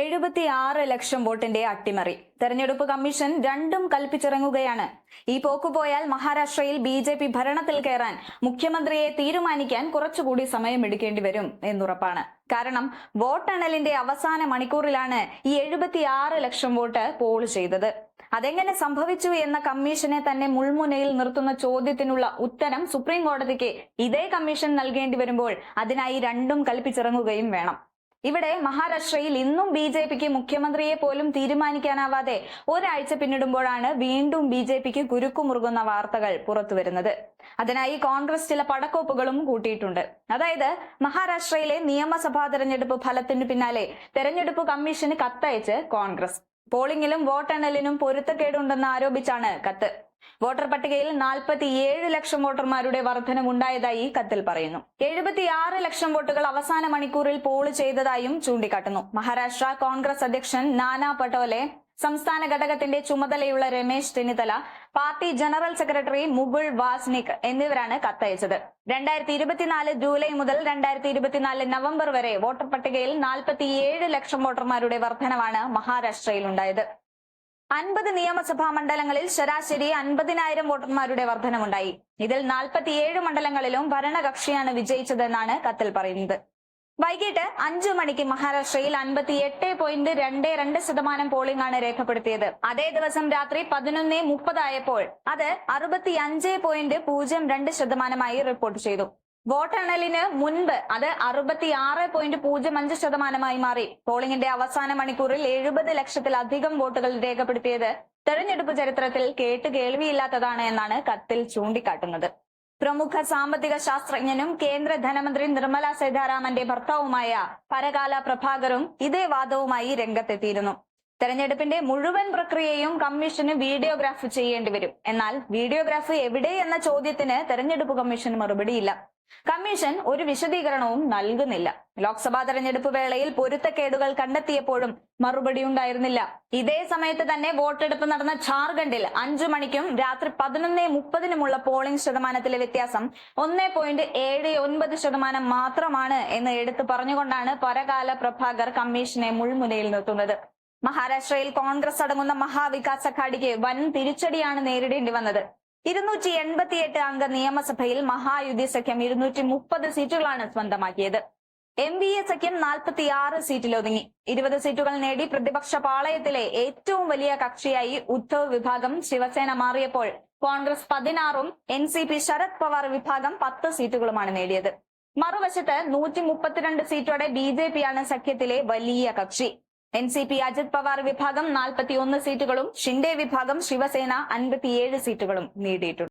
എഴുപത്തിയാറ് ലക്ഷം വോട്ടിന്റെ അട്ടിമറി. തെരഞ്ഞെടുപ്പ് കമ്മീഷൻ രണ്ടും കൽപ്പിച്ചിറങ്ങുകയാണ്. ഈ പോക്കുപോയാൽ മഹാരാഷ്ട്രയിൽ ബി ജെ പി ഭരണത്തിൽ കയറാൻ മുഖ്യമന്ത്രിയെ തീരുമാനിക്കാൻ കുറച്ചുകൂടി സമയമെടുക്കേണ്ടി വരും എന്നുറപ്പാണ്. കാരണം വോട്ടെണ്ണലിന്റെ അവസാന മണിക്കൂറിലാണ് ഈ എഴുപത്തിയാറ് ലക്ഷം വോട്ട് പോൾ ചെയ്തത്. അതെങ്ങനെ സംഭവിച്ചു എന്ന കമ്മീഷനെ തന്നെ മുൾമുനയിൽ നിർത്തുന്ന ചോദ്യത്തിനുള്ള ഉത്തരം സുപ്രീം കോടതിക്ക് ഇതേ കമ്മീഷൻ നൽകേണ്ടി വരുമ്പോൾ അതിനായി രണ്ടും കൽപ്പിച്ചിറങ്ങുകയും വേണം. ഇവിടെ മഹാരാഷ്ട്രയിൽ ഇന്നും ബി ജെ പിക്ക് മുഖ്യമന്ത്രിയെ പോലും തീരുമാനിക്കാനാവാതെ ഒരാഴ്ച പിന്നിടുമ്പോഴാണ് വീണ്ടും ബി ജെ പിക്ക് കുരുക്കുമുറുകുന്ന വാർത്തകൾ പുറത്തുവരുന്നത് അതിനായി കോൺഗ്രസ് ചില പടക്കോപ്പുകളും കൂട്ടിയിട്ടുണ്ട്. അതായത് മഹാരാഷ്ട്രയിലെ നിയമസഭാ തെരഞ്ഞെടുപ്പ് ഫലത്തിന് പിന്നാലെ തെരഞ്ഞെടുപ്പ് കമ്മീഷന് കത്തയച്ച് കോൺഗ്രസ്. പോളിംഗിലും വോട്ടെണ്ണലിനും പൊരുത്തക്കേടുണ്ടെന്ന് ആരോപിച്ചാണ് കത്ത്. വോട്ടർ പട്ടികയിൽ നാൽപ്പത്തിയേഴ് ലക്ഷം വോട്ടർമാരുടെ വർധനമുണ്ടായതായി കത്തിൽ പറയുന്നു. എഴുപത്തിയാറ് ലക്ഷം വോട്ടുകൾ അവസാന മണിക്കൂറിൽ പോൾ ചെയ്തതായും ചൂണ്ടിക്കാട്ടുന്നു. മഹാരാഷ്ട്ര കോൺഗ്രസ് അധ്യക്ഷൻ നാനാ പട്ടോലെ സംസ്ഥാന ഘടകത്തിന്റെ ചുമതലയുള്ള Ramesh Chennithala party general secretary Mukul Wasnik എന്നിവരാണ് കത്തയച്ചത്. രണ്ടായിരത്തി ഇരുപത്തിനാല് ജൂലൈ മുതൽ രണ്ടായിരത്തി ഇരുപത്തിനാല് നവംബർ വരെ വോട്ടർ പട്ടികയിൽ നാൽപ്പത്തിയേഴ് ലക്ഷം വോട്ടർമാരുടെ വർധനവാണ് മഹാരാഷ്ട്രയിൽ ഉണ്ടായത്. അൻപത് നിയമസഭാ മണ്ഡലങ്ങളിൽ ശരാശരി അൻപതിനായിരം വോട്ടർമാരുടെ വർധനമുണ്ടായി. ഇതിൽ നാൽപ്പത്തിയേഴ് മണ്ഡലങ്ങളിലും ഭരണകക്ഷിയാണ് വിജയിച്ചതെന്നാണ് കത്തിൽ പറയുന്നത്. വൈകിട്ട് അഞ്ചു മണിക്ക് മഹാരാഷ്ട്രയിൽ അൻപത്തി എട്ട് പോയിന്റ് രണ്ട് രണ്ട് ശതമാനം പോളിംഗ് ആണ് രേഖപ്പെടുത്തിയത്. അതേ ദിവസം രാത്രി പതിനൊന്ന് മുപ്പതായപ്പോൾ അത് അറുപത്തി അഞ്ച് പോയിന്റ് പൂജ്യം രണ്ട് ശതമാനമായി റിപ്പോർട്ട് ചെയ്തു. വോട്ടെണ്ണലിന് മുൻപ് അത് അറുപത്തി ആറ് പോയിന്റ് പൂജ്യം അഞ്ച് ശതമാനമായി മാറി. പോളിംഗിന്റെ അവസാന മണിക്കൂറിൽ എഴുപത് ലക്ഷത്തിലധികം വോട്ടുകൾ രേഖപ്പെടുത്തിയത് തെരഞ്ഞെടുപ്പ് ചരിത്രത്തിൽ കേട്ട് കേൾവിയില്ലാത്തതാണ് എന്നാണ് കത്തിൽ ചൂണ്ടിക്കാട്ടുന്നത്. പ്രമുഖ സാമ്പത്തിക ശാസ്ത്രജ്ഞനും കേന്ദ്ര ധനമന്ത്രി നിർമ്മല സീതാരാമന്റെ ഭർത്താവുമായ പരകാല പ്രഭാകറും ഇതേ വാദവുമായി രംഗത്തെത്തിയിരുന്നു. തെരഞ്ഞെടുപ്പിന്റെ മുഴുവൻ പ്രക്രിയയും കമ്മീഷന് വീഡിയോഗ്രാഫ് ചെയ്യേണ്ടി വരും. എന്നാൽ വീഡിയോഗ്രാഫ് എവിടെ എന്ന ചോദ്യത്തിന് തെരഞ്ഞെടുപ്പ് കമ്മീഷന് മറുപടിയില്ല. കമ്മീഷൻ ഒരു വിശദീകരണവും നൽകുന്നില്ല. ലോക്സഭാ തെരഞ്ഞെടുപ്പ് വേളയിൽ പൊരുത്തക്കേടുകൾ കണ്ടെത്തിയപ്പോഴും മറുപടി ഉണ്ടായിരുന്നില്ല. ഇതേ സമയത്ത് തന്നെ വോട്ടെടുപ്പ് നടന്ന ഝാർഖണ്ഡിൽ അഞ്ചു മണിക്കും രാത്രി പതിനൊന്ന് മുപ്പതിനുമുള്ള പോളിംഗ് ശതമാനത്തിലെ വ്യത്യാസം ഒന്നേ പോയിന്റ് ഏഴ് ഒൻപത് ശതമാനം മാത്രമാണ് എന്ന് എടുത്തു പറഞ്ഞുകൊണ്ടാണ് പരകാല പ്രഭാകർ കമ്മീഷനെ മുൾമുനയിൽ നിർത്തുന്നത്. മഹാരാഷ്ട്രയിൽ കോൺഗ്രസ് അടങ്ങുന്ന മഹാവികാസ് അഘാഡിക്ക് വൻ തിരിച്ചടിയാണ് നേരിടേണ്ടി വന്നത്. ഇരുന്നൂറ്റി എൺപത്തിയെട്ട് അംഗ നിയമസഭയിൽ മഹായുതി സഖ്യം ഇരുന്നൂറ്റി മുപ്പത് സീറ്റുകളാണ് സ്വന്തമാക്കിയത്. എം വി എ സഖ്യം നാൽപ്പത്തി ആറ് സീറ്റിൽ ഒതുങ്ങി. ഇരുപത് സീറ്റുകൾ നേടി പ്രതിപക്ഷ പാളയത്തിലെ ഏറ്റവും വലിയ കക്ഷിയായി ഉദ്ധവ് വിഭാഗം ശിവസേന മാറിയപ്പോൾ കോൺഗ്രസ് പതിനാറും N C P Sharad Pawar വിഭാഗം പത്ത് സീറ്റുകളുമാണ് നേടിയത്. മറുവശത്ത് നൂറ്റി മുപ്പത്തിരണ്ട് സീറ്റോടെ ബി ജെ പിയാണ് സഖ്യത്തിലെ വലിയ കക്ഷി. N C P Ajit Pawar വിഭാഗം നാൽപ്പത്തിയൊന്ന് സീറ്റുകളും ഷിൻഡെ വിഭാഗം ശിവസേന അൻപത്തിയേഴ് സീറ്റുകളും നേടിയിട്ടുണ്ട്.